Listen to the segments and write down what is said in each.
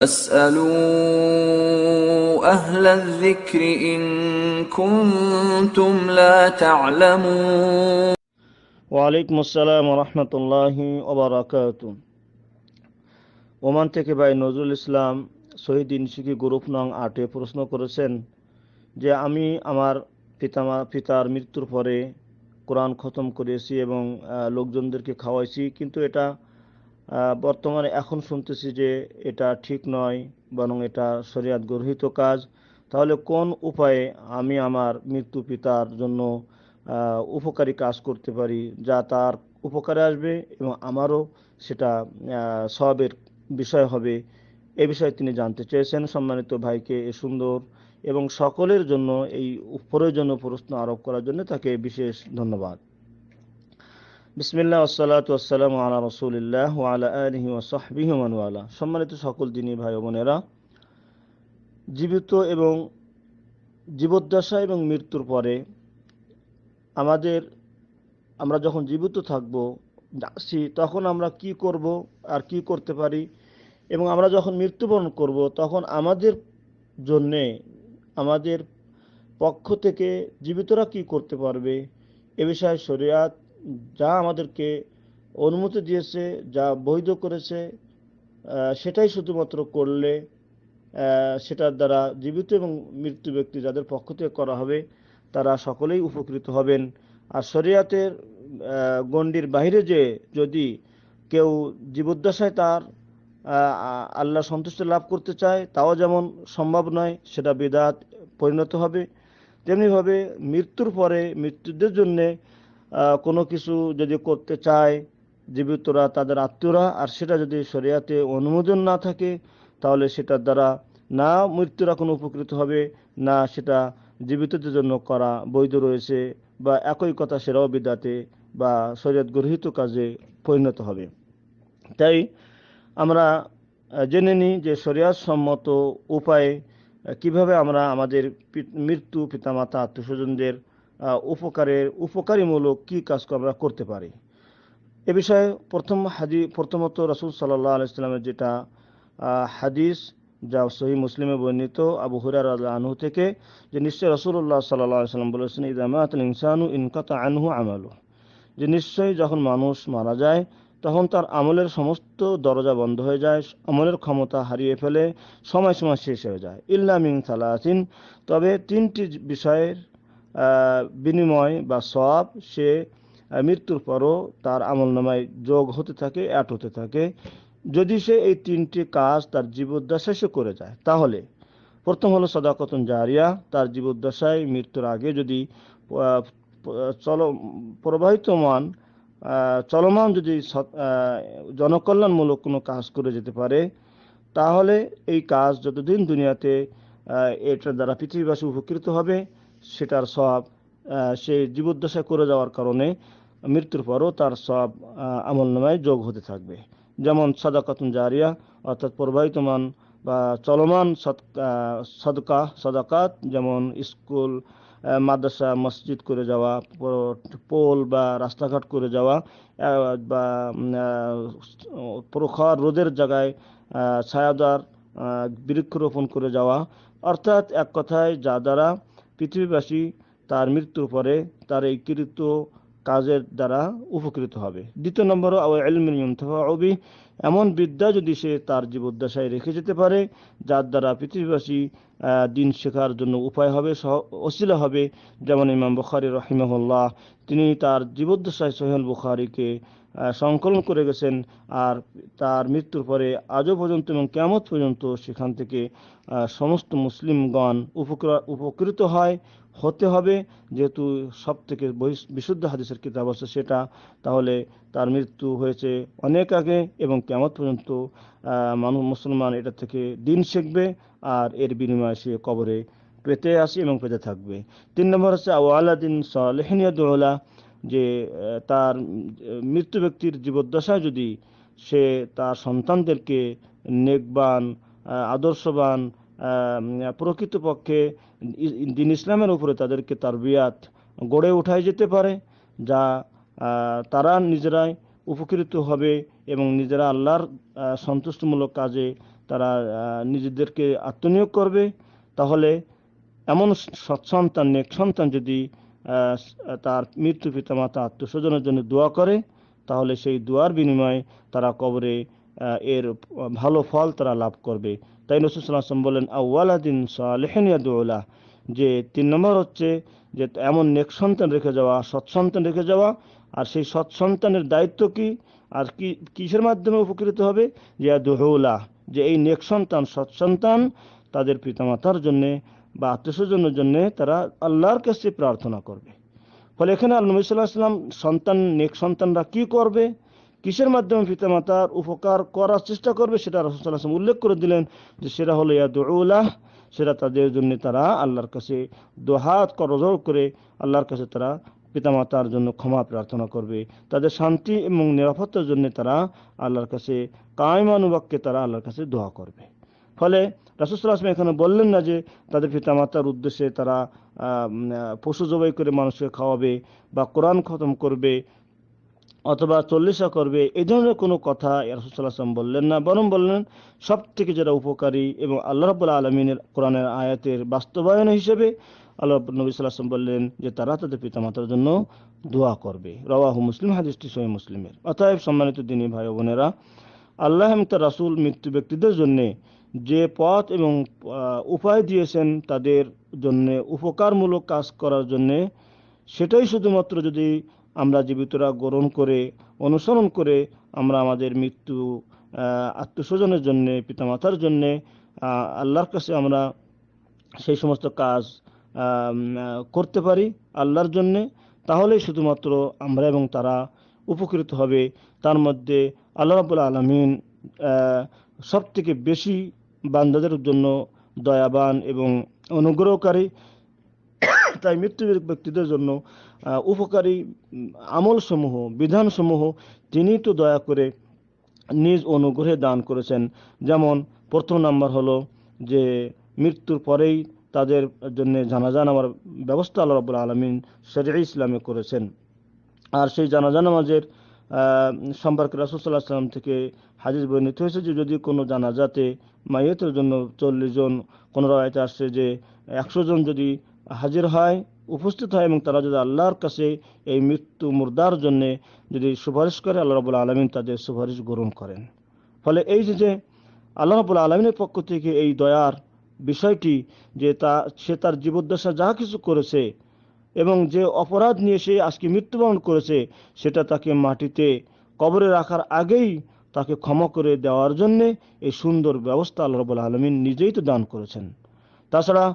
فاسألوا أهل الذكر إن كنتم لا تعلمون ওয়ালাইকুম আসসালাম রহমতুল্লাহি ওবরাকাত ওমান থেকে ভাই নজরুল ইসলাম শহীদ ইনসিকি গ্রুপ নং আটে প্রশ্ন করেছেন যে আমি আমার পিতামা পিতার মৃত্যুর পরে কোরআন খতম করেছি এবং আহ, লোকজনদেরকে খাওয়াইছি কিন্তু এটা আহ, বর্তমানে এখন শুনতেছি যে এটা ঠিক নয়, বরং এটা শরিয়াত গর্হিত কাজ। তাহলে কোন উপায়ে আমি আমার মৃত্যু পিতার জন্য উপকারী কাজ করতে পারি, যা তার উপকারে আসবে এবং আমারও সেটা সবের বিষয় হবে? এ বিষয়ে তিনি জানতে চেয়েছেন। সম্মানিত ভাইকে এ সুন্দর এবং সকলের জন্য এই প্রয়োজনীয় প্রশ্ন আরোপ করার জন্য তাকে বিশেষ ধন্যবাদ। বিসমিল্লাহ, আসসালাতু আসসালামু আলা রাসূলিল্লাহ আলা আলিহি ওয়া সাহবিহি ওয়ালা। সম্মানিত সকল দিনী ভাই বোনেরা, জীবিত এবং জীবদ্দশা এবং মৃত্যুর পরে আমাদের, আমরা যখন জীবিত থাকব যাচ্ছি তখন আমরা কি করব আর কি করতে পারি? এবং আমরা যখন মৃত্যুবরণ করব, তখন আমাদের জন্যে, আমাদের পক্ষ থেকে জীবিতরা কি করতে পারবে? এ বিষয়ে শরিয়াত যা আমাদেরকে অনুমতি দিয়েছে, যা বৈধ করেছে সেটাই শুধুমাত্র করলে সেটার দ্বারা জীবিত এবং মৃত্যু ব্যক্তি যাদের পক্ষ থেকে করা হবে, তারা সকলেই উপকৃত হবেন। আর শরিয়াতের গণ্ডির বাইরে যে যদি কেউ জীবদ্দশায় তার আল্লাহ সন্তুষ্টি লাভ করতে চায়, তাও যেমন সম্ভব নয়, সেটা বেদাত পরিণত হবে। তেমনিভাবে মৃত্যুর পরে মৃত্যুদের জন্যে কোনো কিছু যদি করতে চায় জীবিতরা, তাদের আত্মীয়রা, আর সেটা যদি শরিয়াতে অনুমোদন না থাকে, তাহলে সেটার দ্বারা না মৃত্যুরা কোনো উপকৃত হবে, না সেটা জীবিতদের জন্য করা বৈধ রয়েছে বা একই কথা সেরাও বিদাতে বা শরীয়ত গৃহীত কাজে পরিণত হবে। তাই আমরা জেনে নিই যে সম্মত উপায়ে কীভাবে আমরা আমাদের মৃত্যু পিতামাতা, আত্মীয়স্বজনদের উপকারের, উপকারীমূলক কি কাজ আমরা করতে পারি। এ বিষয়ে প্রথম হাদি, প্রথমত রসুল সাল্লাহ আলাইস্লামের যেটা হাদিস, যা সহি মুসলিমে বর্ণিত, আবু হুরার আনহু থেকে, যে নিশ্চয় রসুল্লাহ সাল্লাহ সাল্লাম বলেছেন ইদামাত ইনসানু ইনকাতা আনহু আমালু। যে নিশ্চয়ই যখন মানুষ মারা যায়, তখন তার আমলের সমস্ত দরজা বন্ধ হয়ে যায়, আমলের ক্ষমতা হারিয়ে ফেলে সময় সময় শেষ হয়ে যায়। ইল্লা মিন সালাসিন। তবে তিনটি বিষয়ের বিনিময় বা সব সে মৃত্যুর পরও তার আমল নামায় যোগ হতে থাকে, অ্যাড হতে থাকে। যদি সে এই তিনটি কাজ তার জীবদ্দশায় সে করে যায়, তাহলে প্রথম হলো সদাকতন জারিয়া। তার জীবদ্দশায় মৃত্যুর আগে যদি চল প্রবাহিতমান চলমান যদি জনকল্যাণমূলক কোনো কাজ করে যেতে পারে, তাহলে এই কাজ যতদিন দুনিয়াতে এটার দ্বারা পৃথিবীবাসী উপকৃত হবে। সেটার সব সে জীবদ্দশায় করে যাওয়ার কারণে মৃত্যুর পরও তার সব আমল নামায় যোগ হতে থাকবে। যেমন সাদাকাতুন জারিয়া, অর্থাৎ প্রবাহিতমান বা চলমান সদকা, সদাকাত, যেমন স্কুল মাদ্রাসা, মসজিদ করে যাওয়া পোল বা রাস্তাঘাট করে যাওয়া বা প্রখর রোদের জায়গায় ছায়াদার বৃক্ষরোপণ করে যাওয়া, অর্থাৎ এক কথায় যা দ্বারা পৃথিবীবাসী তার মৃত্যুর পরে তার এই কৃত কাজের দ্বারা উপকৃত হবে। দ্বিতীয় নম্বর অবি এমন বিদ্যা যদি সে তার জীবদ্দশায় রেখে যেতে পারে, যার দ্বারা পৃথিবীবাসী দিন শেখার জন্য উপায় হবে অসিলা হবে। যেমন ইমাম বুখারি রহিমহল্লাহ, তিনি তার জীবদ্দশায় সোহেল বুখারিকে সংকলন করে গেছেন আর তার মৃত্যুর পরে আজও পর্যন্ত এবং কেমত পর্যন্ত সেখান থেকে সমস্ত মুসলিমগণ উপকৃত হয়, হতে হবে। যেহেতু সব থেকে বিশুদ্ধ হাদিসের কিতাব আছে সেটা, তাহলে তার মৃত্যু হয়েছে অনেক আগে এবং কেমন পর্যন্ত মানুষ মুসলমান এটা থেকে দিন শিখবে আর এর বিনিময়ে সে কবরে পেতে আসে এবং পেতে থাকবে। তিন নম্বর হচ্ছে, আওয়ালাদিন সালেহিনিয়াদুল্লাহ যে তার মৃত্যু ব্যক্তির জীবদ্দশায় যদি সে তার সন্তানদেরকে নেকবান আদর্শবান প্রকৃতপক্ষে দিন ইসলামের উপরে তাদেরকে তার বিয়াত গড়ে উঠায় যেতে পারে, যা তারা নিজেরাই উপকৃত হবে এবং নিজেরা আল্লাহর সন্তুষ্টমূলক কাজে তারা নিজেদেরকে আত্মনিয়োগ করবে, তাহলে এমন সৎসন্তান নেক সন্তান যদি তার মৃত্যু পিতামাতা আত্মস্বজনের জন্য দোয়া করে, তাহলে সেই দোয়ার বিনিময়ে তারা কবরে এর ভালো ফল তারা লাভ করবে। তাই নসুসাল্লাম বলেন আউ্লাদিন সালেহেন ইয়াদুল্লাহ যে তিন নম্বর হচ্ছে যে এমন নেক সন্তান রেখে যাওয়া সৎসন্তান রেখে যাওয়া, আর সেই সৎসন্তানের দায়িত্ব কি, আর কি, কিসের মাধ্যমে উপকৃত হবে? ইয়াদুল্লাহ যে এই নেক সন্তান সৎসন্তান তাদের পিতামাতার জন্যে বা আত্মীয়স্বজনের জন্য তারা আল্লাহর কাছে প্রার্থনা করবে। ফলে এখানে আল্লাহ নবী সাল্লাহ সাল্লাম সন্তান, নেক সন্তানরা কি করবে? কিসের মাধ্যমে পিতামাতার উপকার করার চেষ্টা করবে? সেটা রসুল্লাহ উল্লেখ করে দিলেন যে সেটা হলো ইয়াদুল্লাহ সেটা তাদের জন্য তারা আল্লাহর কাছে দোহাত করজোর করে আল্লাহর কাছে তারা পিতামাতার জন্য ক্ষমা প্রার্থনা করবে। তাদের শান্তি এবং নিরাপত্তার জন্য তারা আল্লাহর কাছে কায়মানুবাক্যে তারা আল্লাহর কাছে দোয়া করবে। ফলে রাসুসাল্লাহ আসলাম এখানে বললেন না যে তাদের পিতামাতার উদ্দেশ্যে তারা পশু জবাই করে মানুষকে খাওয়াবে বা কোরআন খতম করবে অথবা চল্লিশা করবে এই ধরনের কোনো কথা রাসুসাল্লাহ আসলাম বললেন না। বরং বললেন সব থেকে যারা উপকারী এবং আল্লাহ রব্বুল্লা আলমিনের কোরআনের আয়াতের বাস্তবায়ন হিসেবে আল্লাহ নবী সাল্লাহ আসলাম বললেন যে তারা তাদের পিতামাতার জন্য দোয়া করবে। রওয়াহু মুসলিম, হাদিসটি সহি মুসলিমের। অতএব সম্মানিত দিনী ভাই বোনেরা, আল্লাহ তার রাসুল মৃত্যু ব্যক্তিদের জন্যে যে পথ এবং উপায় দিয়েছেন তাদের জন্য, উপকারমূলক কাজ করার জন্যে, সেটাই শুধুমাত্র যদি আমরা জীবিতরা গ্রহণ করে, অনুসরণ করে আমরা আমাদের মৃত্যু আত্মস্বজনের জন্যে, পিতামাতার জন্যে আল্লাহর কাছে আমরা সেই সমস্ত কাজ করতে পারি আল্লাহর জন্যে, তাহলেই শুধুমাত্র আমরা এবং তারা উপকৃত হবে। তার মধ্যে আল্লাহ রাবুল আলমিন সব থেকে বেশি বান্দাদের জন্য দয়াবান এবং অনুগ্রহকারী। তাই মৃত্যু ব্যক্তিদের জন্য উপকারী আমলসমূহ, বিধানসমূহ তিনি তো দয়া করে নিজ অনুগ্রহে দান করেছেন। যেমন, প্রথম নাম্বার হলো যে, মৃত্যুর পরেই তাদের জন্য জানাজা নামার ব্যবস্থা আল্লাহ রাবুল আলমিন শরিয়া ইসলামে করেছেন। আর সেই জানাজা নামাজের সম্পর্কে রাসুসাল্লাহ সাল্লাম থেকে হাজির বর্ণিত হয়েছে যে যদি কোনো জানাজাতে মাইয়েতের জন্য চল্লিশ জন, কোনো রায়তে আসছে যে একশো জন যদি হাজির হয়, উপস্থিত হয় এবং তারা যদি আল্লাহর কাছে এই মৃত্যু মুর্দার জন্যে যদি সুপারিশ করে, আল্লাহ রাবুল আলমিন তাদের সুপারিশ গ্রহণ করেন। ফলে এই যে যে আল্লাহ রাবুল আলমিনের পক্ষ থেকে এই দয়ার বিষয়টি যে তা, সে তার জীবদ্দশা যা কিছু করেছে এবং যে অপরাধ নিয়ে সে আজকে মৃত্যুবরণ করেছে, সেটা তাকে মাটিতে কবরে রাখার আগেই তাকে ক্ষমা করে দেওয়ার জন্যে এই সুন্দর ব্যবস্থা আল্লাহ রবুল্লা আলমিন নিজেই তো দান করেছেন। তাছাড়া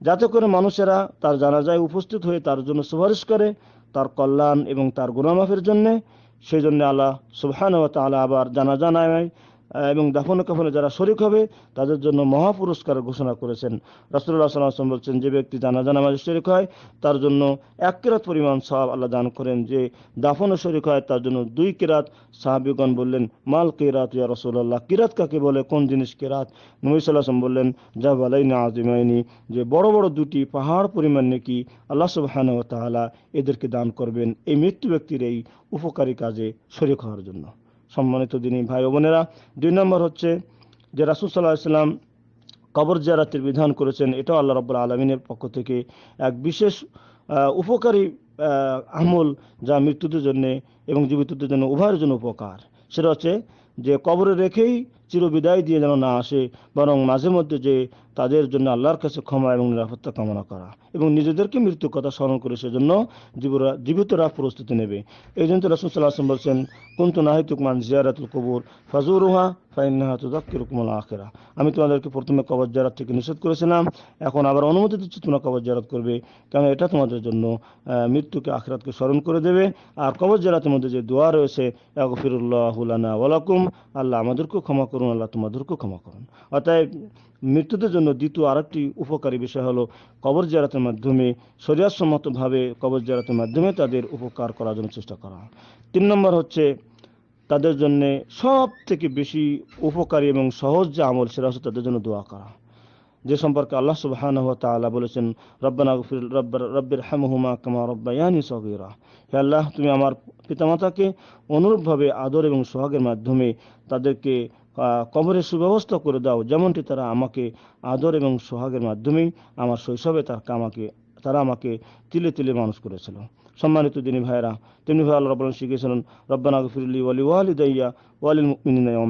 যাতে করে মানুষেরা তার জানাজায় উপস্থিত হয়ে তার জন্য সুপারিশ করে, তার কল্যাণ এবং তার গুণামাফের জন্যে, সেই জন্য আল্লাহ সুবহান ও তাআলা আবার জানাজা নামায় এবং দাফন কাফনে যারা শরিক হবে, তাদের জন্য মহা পুরস্কার ঘোষণা করেছেন। রাসুল্লাহ সাল্লাম বলছেন, যে ব্যক্তি জানাজা নামাজে শরিক হয়, তার জন্য এক কেরাত পরিমাণ সব আল্লাহ দান করেন। যে দাফন শরিক হয়, তার জন্য দুই কিরাত সাহাবিগণ বললেন, মাল কেরাত ইয়া রসুল্লাহ কিরাত কাকে বলে? কোন জিনিস কেরাত? নবী সাল্লাম বললেন যা বালাইনা আজিমাইনি যে বড় বড় দুটি পাহাড় পরিমাণ নাকি আল্লাহ সুবহান ও তাআলা এদেরকে দান করবেন। এই মৃত্যু ব্যক্তির এই উপকারী কাজে শরিক হওয়ার জন্য। সম্মানিত দিনী ভাই ও বোনেরা, দুই নম্বর হচ্ছে যে রাসুল সাল্লাহ সাল্লাম কবর জিয়ারাতের বিধান করেছেন, এটাও আল্লাহ রব্বুল আলমিনের পক্ষ থেকে এক বিশেষ উপকারী আমল যা মৃত্যুদের জন্যে এবং জীবিতদের জন্য উভয়ের জন্য উপকার। সেটা হচ্ছে যে কবরে রেখেই চিরবিদায় দিয়ে যেন না আসে, বরং মাঝে মধ্যে যে তাদের জন্য আল্লাহর কাছে ক্ষমা এবং নিরাপত্তা কামনা করা এবং নিজেদেরকে মৃত্যুর কথা স্মরণ করে সেজন্য জীবরা, জীবিতরা প্রস্তুতি নেবে। এই জন্য রসুল সাল্লাহ আসলাম বলছেন, কুন্তু নাহিতুক মান জিয়ারাতুল কবুর ফাজুরুহা তুজাক্কিরুকুমুল আখিরা আমি তোমাদেরকে প্রথমে কবর জিয়ারাত থেকে নিষেধ করেছিলাম, এখন আবার অনুমতি দিচ্ছি তোমরা কবর জিয়ারাত করবে কারণ এটা তোমাদের জন্য মৃত্যুকে, আখিরাতকে স্মরণ করে দেবে। আর কবর জিয়ারাতের মধ্যে যে দোয়া রয়েছে আল্লাহ আমাদেরকেও ক্ষমা করুন আল্লাহ তোমাদেরকেও ক্ষমা করুন। অতএব মৃত্যুদের জন্য দ্বিতীয় আরেকটি উপকারী বিষয় হলো কবর জিয়ারাতের মাধ্যমে শরিয়াসম্মতভাবে কবর জিয়ারাতের মাধ্যমে তাদের উপকার করার জন্য চেষ্টা করা। তিন নম্বর হচ্ছে তাদের জন্য সব থেকে বেশি উপকারী এবং সহজ যে আমল সেটা হচ্ছে তাদের জন্য দোয়া করা। যে সম্পর্কে আল্লাহ সুবহান তাআলা বলেছেন, রব্বানা গফির রব্বার রব্বির হামহুমা কামা রব্বায়ানি সগীরা। হে আল্লাহ, তুমি আমার পিতামাতাকে অনুরূপভাবে আদর এবং সোহাগের মাধ্যমে তাদেরকে কবরের সুব্যবস্থা করে দাও। যেমনটি তারা আমাকে আদর এবং সোহাগের মাধ্যমেই আমার শৈশবে তার আমাকে, তারা আমাকে তিলে তিলে মানুষ করেছিল। সম্মানিত দিনী ভাইরা তেমনি ভাই আল্লাহ রব্বান শিখিয়েছিলেন, রব্বানা গফিরলি ওয়ালি ওয়ালি দাইয়া ওয়ালিল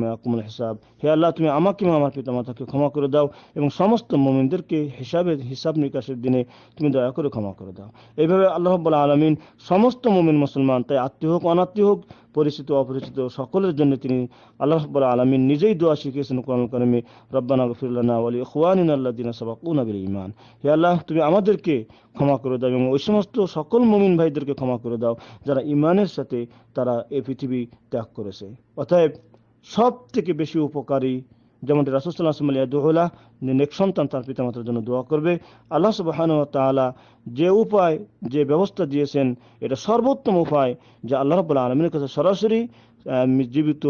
ইয়াকুমুল হিসাব। হে আল্লাহ, তুমি আমাকে আমার পিতামাতাকে ক্ষমা করে দাও এবং সমস্ত মুমিনদেরকে হিসাবে, হিসাব নিকাশের দিনে তুমি দয়া করে ক্ষমা করে দাও। এইভাবে আল্লাহ রাব্বুল আলামিন সমস্ত মুমিন মুসলমান, তাই আত্মীয় হোক, অনাত্মীয় হোক পরিচিত, অপরিচিত সকলের জন্য তিনি আল্লাহ রাব্বুল আলামিন নিজেই দোয়া শিখিয়েছেন কোরআন কারিমে, রব্বানা গফিরুল্লাহ আলী ওয়ালি আল্লাহ দিন সাবাকুনা বিল ইমান হে আল্লাহ, তুমি আমাদেরকে ক্ষমা করে দাও এবং ওই সমস্ত সকল মমিন ভাইদেরকে ক্ষমা করে দাও যারা ইমানের সাথে তারা এই পৃথিবী ত্যাগ করেছে। অতএব সব থেকে বেশি উপকারী যেমন রাসুসাল্লাহ দোহলা নেক সন্তান তার পিতামাতার জন্য দোয়া করবে। আল্লাহ সুবাহান তাআলা যে উপায় যে ব্যবস্থা দিয়েছেন এটা সর্বোত্তম উপায় যে আল্লাহ রব্বুল্লাহ আলমীর কাছে সরাসরি আহ, জীবিত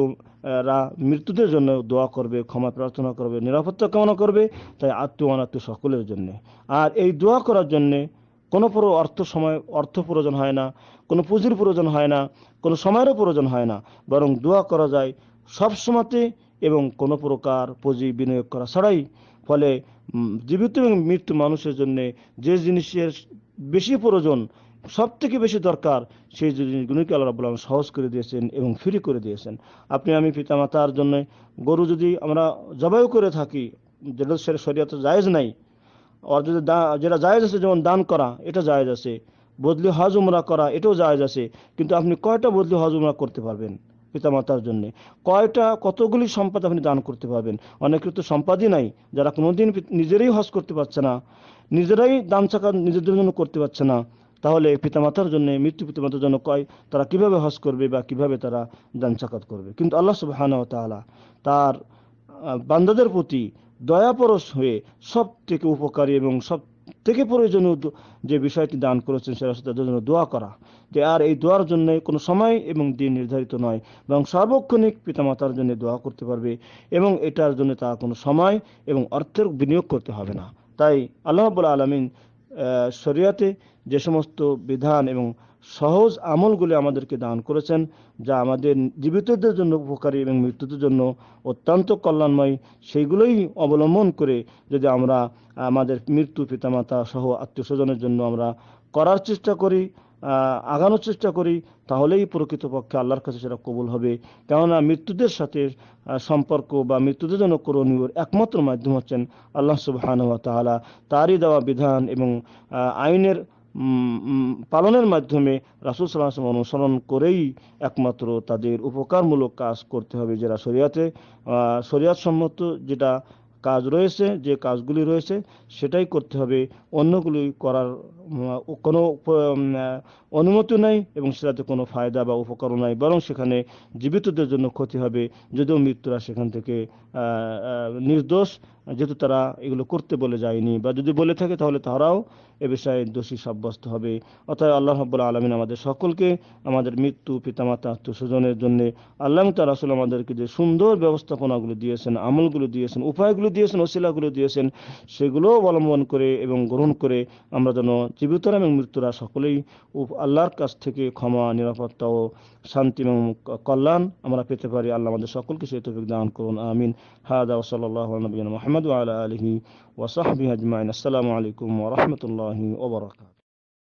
রা মৃত্যুদের জন্য দোয়া করবে ক্ষমা প্রার্থনা করবে নিরাপত্তা কামনা করবে তাই আত্মীয় অনাত্মীয় সকলের জন্য। আর এই দোয়া করার জন্যে কোনো পুরো অর্থ সময় অর্থ প্রয়োজন হয় না কোনো পুঁজির প্রয়োজন হয় না কোনো সময়েরও প্রয়োজন হয় না। বরং দোয়া করা যায় সব সময়তে এবং কোনো প্রকার পুঁজি বিনিয়োগ করা ছাড়াই ফলে জীবিত এবং মৃত্যু মানুষের জন্য যে জিনিসের বেশি প্রয়োজন সব থেকে বেশি দরকার, সেই জিনিসগুলিকে আল্লাহ রাবুল আলম সহজ করে দিয়েছেন এবং ফ্রি করে দিয়েছেন। আপনি আমি পিতামাতার জন্য গরু যদি আমরা জবাইও করে থাকি, যেটা সেটা শরীয়তে জায়েজ নাই, আর যদি যেটা জায়েজ আছে যেমন দান করা, এটা জায়েজ আছে, বদলি হজ, উমরা করা, এটাও জায়েজ আছে, কিন্তু আপনি কয়টা বদলি হজ, উমরা করতে পারবেন? পিতামাতার জন্য। কয়টা, কতগুলি সম্পদ আপনি দান করতে পারবেন? অনেকের তো সম্পাদই নাই, যারা কোনোদিন নিজেরাই হজ করতে পারছে না, নিজেরাই দান চাকা নিজেদের জন্য করতে পারছে না, তাহলে পিতামাতার জন্য, মৃত্যু পিতামাতার জন্য কয়, তারা কীভাবে হজ করবে বা কীভাবে তারা দান চাকাত করবে? কিন্তু আল্লাহ সুবহানাহু ওয়া তাআলা তার বান্দাদের প্রতি দয়াপরশ হয়ে সব থেকে উপকারী এবং সব থেকে প্রয়োজনীয় যে বিষয়টি দান করেছেন সেটা তাদের জন্য দোয়া করা। যে আর এই দোয়ার জন্য কোনো সময় এবং দিন নির্ধারিত নয় এবং সার্বক্ষণিক পিতামাতার জন্য দোয়া করতে পারবে এবং এটার জন্য তার কোনো সময় এবং অর্থের বিনিয়োগ করতে হবে না। তাই আল্লাহ রাব্বুল আলমিন শরিয়াতে যে সমস্ত বিধান এবং সহজ আমলগুলি আমাদেরকে দান করেছেন, যা আমাদের জীবিতদের জন্য উপকারী এবং মৃত্যুদের জন্য অত্যন্ত কল্যাণময়, সেইগুলোই অবলম্বন করে যদি আমরা আমাদের মৃত্যু পিতামাতা সহ আত্মীয় স্বজনের জন্য আমরা করার চেষ্টা করি আগানোর চেষ্টা করি, তাহলেই প্রকৃতপক্ষে আল্লাহর কাছে সেটা কবুল হবে। কেননা মৃত্যুদের সাথে সম্পর্ক বা মৃত্যুদের জন্য করণীয় একমাত্র মাধ্যম হচ্ছেন আল্লাহ তাআলা। তারই দেওয়া বিধান এবং আইনের পালনের মাধ্যমে রাসুল সাল্লাহ অনুসরণ করেই একমাত্র তাদের উপকারমূলক কাজ করতে হবে যেটা শরিয়াতে শরিয়াত সম্মত যেটা কাজ রয়েছে, যে কাজগুলি রয়েছে, সেটাই করতে হবে। অন্যগুলি করার কোনো অনুমতি নাই এবং সেটাতে কোনো ফায়দা বা উপকারও নাই। বরং সেখানে জীবিতদের জন্য ক্ষতি হবে। যদিও মৃত্যুরা সেখান থেকে নির্দোষ, যেহেতু তারা এগুলো করতে বলে যায়নি বা যদি বলে থাকে তাহলে তারাও এ বিষয়ে দোষী সাব্যস্ত হবে। অর্থাৎ আল্লাহ রাব্বুল আলমিন আমাদের সকলকে আমাদের মৃত্যু, পিতামাতা, আত্মীয় স্বজনের জন্য আল্লাহ তার আসলে আমাদেরকে যে সুন্দর ব্যবস্থাপনাগুলো দিয়েছেন, আমলগুলো দিয়েছেন, উপায়গুলো দিয়েছেন, ওসিলাগুলো দিয়েছেন, সেগুলো অবলম্বন করে এবং গ্রহণ করে আমরা যেন জীবিতরা এবং মৃত্যুরা সকলেই আল্লাহর কাছ থেকে ক্ষমা, নিরাপত্তা ও শান্তি এবং কল্যাণ আমরা পেতে পারি। আল্লাহ আমাদের সকলকে সেই তৌফিক দান করুন। আমিন। হাদা ওসল্লাহ নবীন মোহাম্মদ ওয়ালা আলহি ওসাহবি আজমাইন আসসালামু আলাইকুম ওরহমতুল্লাহি ওবরাকাত